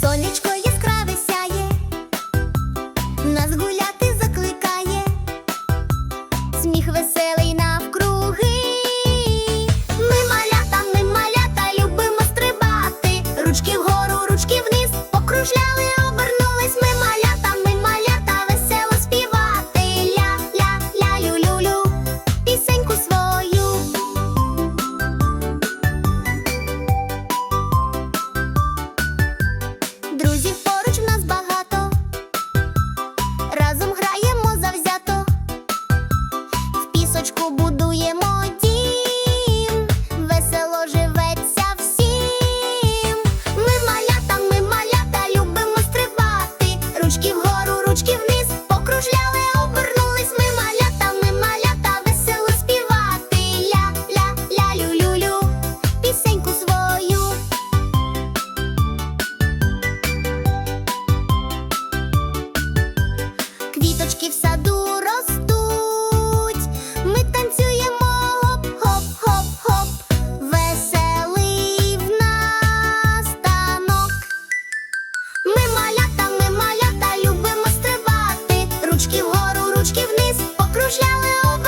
сонечко яскраве сяє, нас гуляти закликає, сміх веселий навкруги, ми малята, ми малята любимо стрибати, ручки вгору, ручки вниз, покружляли. ручки вниз, окружляли. оба.